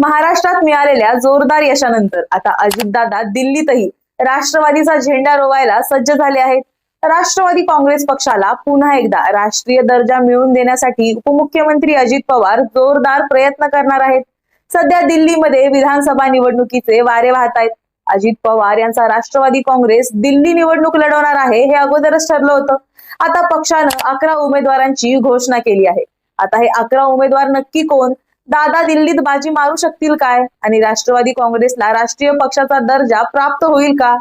महाराष्ट्रात मिळालेल्या जोरदार यशानंतर आता अजितदादा दिल्लीतही राष्ट्रवादीचा झेंडा रोवायला सज्ज झाले आहेत. राष्ट्रवादी काँग्रेस पक्षाला पुन्हा एकदा राष्ट्रीय दर्जा मिळवून देण्यासाठी उपमुख्यमंत्री अजित पवार जोरदार प्रयत्न करणार आहेत. सध्या दिल्लीमध्ये विधानसभा निवडणुकीचे वारे वाहत आहेत अजित पवार यांचा राष्ट्रवादी काँग्रेस दिल्ली निवडणूक लढवणार आहे हे अगोदरच ठरलं होतं. आता पक्षानं अकरा उमेदवारांची घोषणा केली आहे. आता हे अकरा उमेदवार नक्की कोण? दादा दिल्लीत बाजी मारू शकतील काय? आणि राष्ट्रवादी काँग्रेसला राष्ट्रीय पक्षाचा दर्जा प्राप्त होईल का?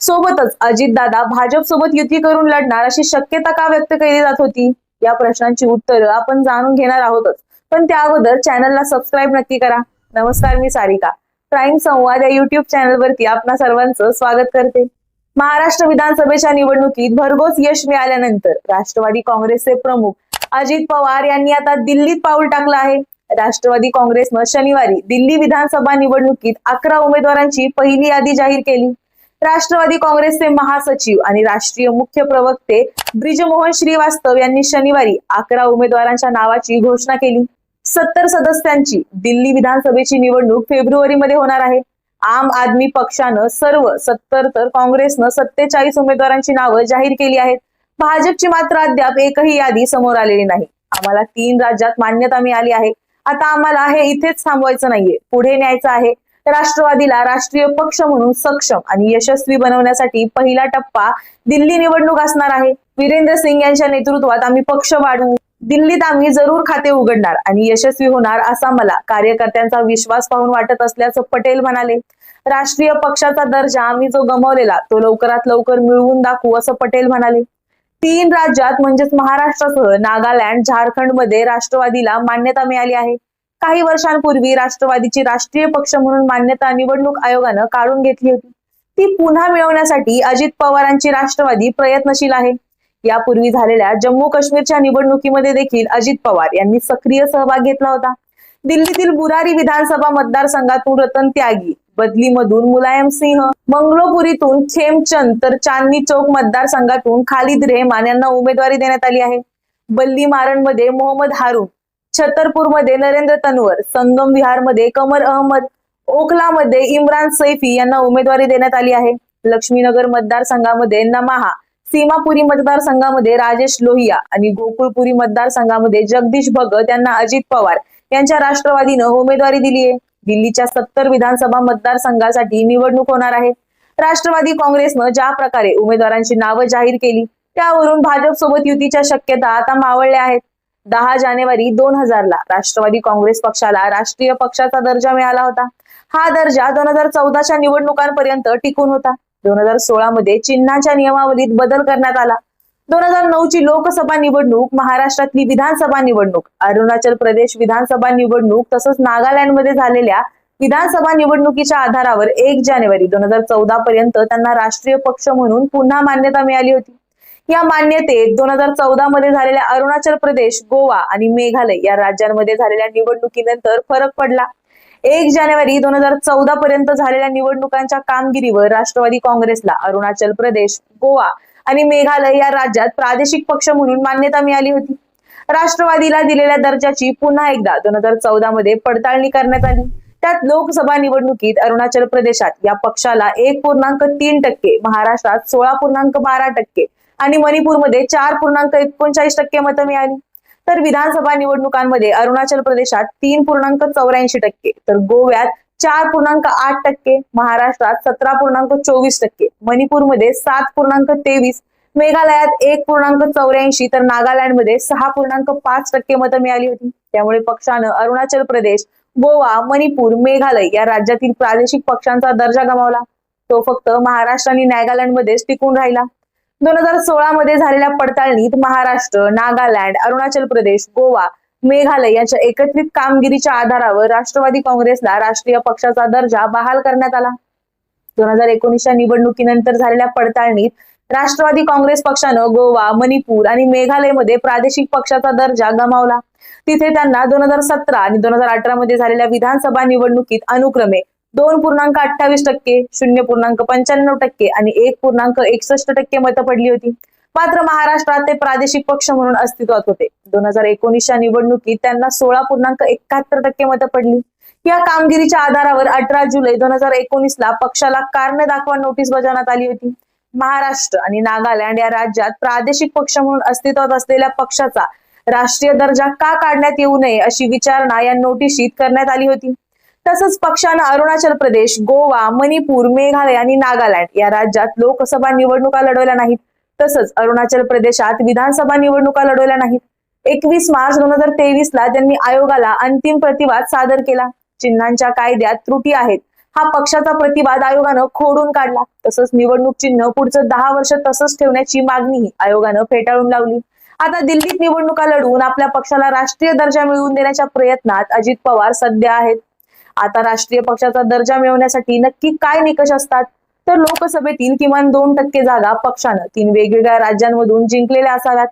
सोबतच अजितदादा भाजप सोबत युती करून लढणार अशी शक्यता का व्यक्त केली जात होती? या प्रश्नांची उत्तरं आपण जाणून घेणार आहोतच. पण त्या अगोदर चॅनलला सबस्क्राईब नक्की करा. नमस्कार मी सारिका. प्राईम संवाद या युट्यूब चॅनलवरती आपणा सर्वांचं स्वागत करते. महाराष्ट्र विधानसभेच्या निवडणुकीत भरघोस यश मिळाल्यानंतर राष्ट्रवादी काँग्रेसचे प्रमुख अजित पवार यांनी आता दिल्लीत पाऊल टाकलं आहे. राष्ट्रवादी काँग्रेसनं शनिवारी दिल्ली विधानसभा निवडणुकीत अकरा उमेदवारांची पहिली यादी जाहीर केली. राष्ट्रवादी काँग्रेसचे महासचिव आणि राष्ट्रीय मुख्य प्रवक्ते ब्रिजमोहन श्रीवास्तव यांनी शनिवारी अकरा उमेदवारांच्या नावाची घोषणा केली. सत्तर सदस्यांची दिल्ली विधानसभेची निवडणूक फेब्रुवारीमध्ये होणार आहे. आम आदमी पक्षानं सर्व सत्तर तर काँग्रेसनं सत्तेचाळीस उमेदवारांची नावं जाहीर केली आहेत. भाजपची मात्र अद्याप एकही यादी समोर आलेली नाही. आम्हाला तीन राज्यात मान्यता मिळाली आहे. आता आम्हाला हे इथेच थांबवायचं नाहीये. पुढे न्यायचं आहे. राष्ट्रवादीला राष्ट्रीय पक्ष म्हणून सक्षम आणि यशस्वी बनवण्यासाठी पहिला टप्पा दिल्ली निवडणूक असणार आहे. वीरेंद्र सिंग यांच्या नेतृत्वात आम्ही पक्ष वाढवू. दिल्लीत आम्ही जरूर खाते उघडणार आणि यशस्वी होणार असा मला कार्यकर्त्यांचा विश्वास पाहून वाटत असल्याचं पटेल म्हणाले. राष्ट्रीय पक्षाचा दर्जा आम्ही जो गमावलेला तो लवकरात लवकर मिळवून दाखवू असं पटेल म्हणाले. तीन राज्यात म्हणजेच महाराष्ट्रासह नागालँड झारखंडमध्ये राष्ट्रवादीला मान्यता मिळाली आहे. काही वर्षांपूर्वी राष्ट्रवादीची राष्ट्रीय पक्ष म्हणून मान्यता निवडणूक आयोगानं काढून घेतली होती. ती पुन्हा मिळवण्यासाठी अजित पवारांची राष्ट्रवादी प्रयत्नशील आहे. यापूर्वी झालेल्या जम्मू काश्मीरच्या निवडणुकीमध्ये देखील अजित पवार यांनी सक्रिय सहभाग घेतला होता. दिल्लीतील बुरारी विधानसभा मतदारसंघातून रतन त्यागी बदलीमधून मुलायम सिंह. मंगळपुरीतून खेमचंद तर चांदनी चौक मतदारसंघातून खालिद रेहमान यांना उमेदवारी देण्यात आली आहे. बल्ली मारणमध्ये मोहम्मद हारून छतरपूरमध्ये नरेंद्र तन्वर संगम विहारमध्ये कमर अहमद ओखलामध्ये इम्रान सैफी यांना उमेदवारी देण्यात आली आहे. लक्ष्मीनगर मतदारसंघामध्ये नमाहा सीमापुरी मतदारसंघामध्ये राजेश लोहिया आणि गोकुळपुरी मतदारसंघामध्ये जगदीश भगत यांना अजित पवार यांच्या राष्ट्रवादीनं उमेदवारी दिली आहे. दिल्लीच्या सत्तर विधानसभा मतदारसंघासाठी निवडणूक होणार आहे. राष्ट्रवादी काँग्रेसनं ज्या प्रकारे उमेदवारांची नावं जाहीर केली त्यावरून भाजप सोबत युतीच्या शक्यता आता मावळल्या आहेत. दहा जानेवारी दोन हजारला राष्ट्रवादी काँग्रेस पक्षाला राष्ट्रीय पक्षाचा दर्जा मिळाला होता. हा दर्जा दोन हजार चौदाच्या निवडणुकांपर्यंत टिकून होता. दोन हजार सोळा मध्ये चिन्हाच्या नियमावलीत बदल करण्यात आला. दोन हजार नऊ ची लोकसभा निवडणूक महाराष्ट्रातली विधानसभा निवडणूक अरुणाचल प्रदेश विधानसभा निवडणूक तसंच नागालँडमध्ये झालेल्या विधानसभा निवडणुकीच्या आधारावर एक जानेवारी दोन हजार चौदा पर्यंत त्यांना राष्ट्रीय पक्ष म्हणून पुन्हा मान्यता मिळाली होती. या मान्यतेत दोन हजार चौदा मध्ये झालेल्या अरुणाचल प्रदेश गोवा आणि मेघालय या राज्यांमध्ये झालेल्या निवडणुकीनंतर फरक पडला. एक जानेवारी दोन हजार चौदा पर्यंत झालेल्या निवडणुकांच्या कामगिरीवर राष्ट्रवादी काँग्रेसला अरुणाचल प्रदेश गोवा आणि मेघालय या राज्यात प्रादेशिक पक्ष म्हणून मान्यता मिळाली होती. राष्ट्रवादीला दिलेल्या दर्जाची पुन्हा एकदा दोन हजार चौदा मध्ये पडताळणी करण्यात आली. त्यात लोकसभा निवडणुकीत अरुणाचल प्रदेशात या पक्षाला एक पूर्णांक तीन टक्के महाराष्ट्रात सोळा पूर्णांक बारा टक्के आणि मणिपूरमध्ये चार पूर्णांक एकोणचाळीस टक्के मतं मिळाली. तर विधानसभा निवडणुकांमध्ये अरुणाचल प्रदेशात तीन पूर्णांक चौऱ्याऐंशी टक्के तर गोव्यात चार पूर्णांक आठ टक्के महाराष्ट्रात सतरा पूर्णांक चोवीस टक्के मणिपूरमध्ये सात पूर्णांक तेवीस मेघालयात एक पूर्णांक चौऱ्याऐंशी तर नागालँडमध्ये सहा पूर्णांक पाच टक्के मतं मिळाली होती. त्यामुळे पक्षानं अरुणाचल प्रदेश गोवा मणिपूर मेघालय या राज्यातील प्रादेशिक पक्षांचा दर्जा गमावला. तो फक्त महाराष्ट्र आणि नागालँडमध्येच टिकून राहिला. दोन हजार सोळा मध्ये झालेल्या पडताळणीत महाराष्ट्र नागालँड अरुणाचल प्रदेश गोवा मेघालय यांच्या एकत्रित कामगिरीच्या आधारावर राष्ट्रवादी काँग्रेसला राष्ट्रीय पक्षाचा दर्जा बहाल करण्यात आला. दोन हजार एकोणीसच्या निवडणुकीनंतर झालेल्या पडताळणीत राष्ट्रवादी काँग्रेस पक्षानं गोवा मणिपूर आणि मेघालयमध्ये प्रादेशिक पक्षाचा दर्जा गमावला. तिथे त्यांना दोन हजार सतरा आणि दोन हजार अठरा मध्ये झालेल्या विधानसभा निवडणुकीत अनुक्रमे दोन पूर्णांक अठ्ठावीस टक्के शून्य पूर्णांक पंच्याण्णव टक्के आणि एक पूर्णांक एकसष्ट टक्के मतं पडली होती. मात्र महाराष्ट्रात ते प्रादेशिक पक्ष म्हणून अस्तित्वात होते. दोन हजार एकोणीसच्या निवडणुकीत त्यांना सोळा पूर्णांक एकाहत्तर टक्के मतं पडली. या कामगिरीच्या आधारावर अठरा जुलै दोन हजार एकोणीस ला पक्षाला कारण दाखवा नोटीस बजावण्यात आली होती. महाराष्ट्र आणि नागालँड या राज्यात प्रादेशिक पक्ष म्हणून अस्तित्वात असलेल्या पक्षाचा राष्ट्रीय दर्जा का काढण्यात येऊ नये अशी विचारणा या नोटिशीत करण्यात आली होती. तसंच पक्षानं अरुणाचल प्रदेश गोवा मणिपूर मेघालय आणि नागालँड या राज्यात लोकसभा निवडणुका लढवल्या नाहीत. तसंच अरुणाचल प्रदेशात विधानसभा निवडणुका लढवल्या नाहीत. एकवीस मार्च दोन हजार तेवीस ला त्यांनी आयोगाला अंतिम प्रतिवाद सादर केला. चिन्हांच्या कायद्यात त्रुटी आहेत. हा पक्षाचा प्रतिवाद आयोगानं खोडून काढला. तसंच निवडणूक चिन्ह पुढचं दहा वर्ष तसंच ठेवण्याची मागणीही आयोगानं फेटाळून लावली. आता दिल्लीत निवडणुका लढवून आपल्या पक्षाला राष्ट्रीय दर्जा मिळवून देण्याच्या प्रयत्नात अजित पवार सध्या आहेत. आता राष्ट्रीय पक्षाचा दर्जा मिळवण्यासाठी नक्की काय निकष असतात? तर लोकसभेतील किमान दोन टक्के जागा पक्षानं तीन वेगवेगळ्या राज्यांमधून जिंकलेल्या असाव्यात.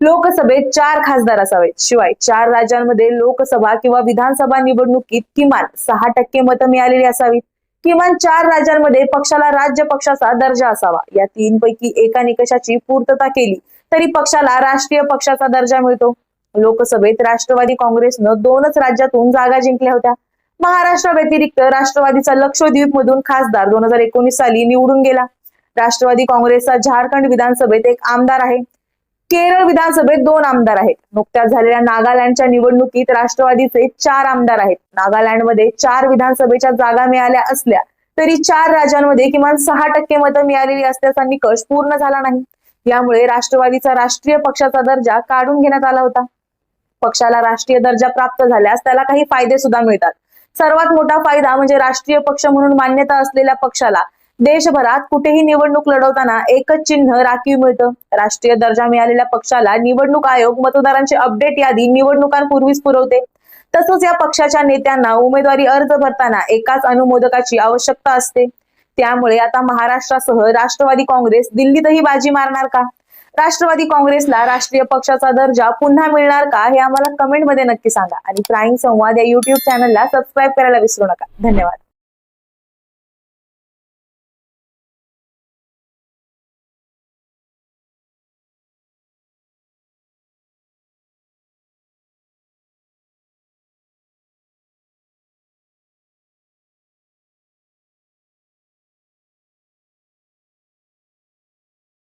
लोकसभेत चार खासदार असावेत. शिवाय चार राज्यांमध्ये लोकसभा किंवा विधानसभा निवडणुकीत किमान सहा टक्के मतं मिळालेली असावीत. किमान चार राज्यांमध्ये पक्षाला राज्य पक्षाचा दर्जा असावा. या तीन पैकी एका निकषाची पूर्तता केली तरी पक्षाला राष्ट्रीय पक्षाचा दर्जा मिळतो. लोकसभेत राष्ट्रवादी काँग्रेसनं दोनच राज्यातून जागा जिंकल्या होत्या. महाराष्ट्र व्यतिरिक्त राष्ट्रवादीचा लक्षद्वीप मधून खासदार दोन हजार एकोणीस साली निवडून गेला. राष्ट्रवादी काँग्रेसचा झारखंड विधानसभेत एक आमदार आहे. केरळ विधानसभेत दोन आमदार आहेत. नुकत्याच झालेल्या नागालँडच्या निवडणुकीत राष्ट्रवादीचे चार आमदार आहेत. नागालँडमध्ये चार विधानसभेच्या जागा मिळाल्या असल्या तरी चार राज्यांमध्ये किमान सहा टक्के मतं मिळालेली असल्याचा निकष पूर्ण झाला नाही. यामुळे राष्ट्रवादीचा राष्ट्रीय पक्षाचा दर्जा काढून घेण्यात आला होता. पक्षाला राष्ट्रीय दर्जा प्राप्त झाल्यास त्याला काही फायदे सुद्धा मिळतात. सर्वात मोठा फायदा म्हणजे राष्ट्रीय पक्ष म्हणून मान्यता असलेल्या पक्षाला देशभरात कुठेही निवडणूक लढवताना एकच चिन्ह राखीव मिळतं. राष्ट्रीय दर्जा मिळालेल्या पक्षाला निवडणूक आयोग मतदारांची अपडेट यादी निवडणुकांपूर्वीच पुरवते. तसंच या पक्षाच्या नेत्यांना उमेदवारी अर्ज भरताना एकाच अनुमोदकाची आवश्यकता असते. त्यामुळे आता महाराष्ट्रासह राष्ट्रवादी काँग्रेस दिल्लीतही बाजी मारणार का? राष्ट्रवादी काँग्रेसला राष्ट्रीय पक्षाचा दर्जा पुन्हा मिळणार का हे आम्हाला कमेंटमध्ये नक्की सांगा. आणि प्राईम संवाद या युट्यूब चॅनलला सबस्क्राईब करायला विसरू नका. धन्यवाद.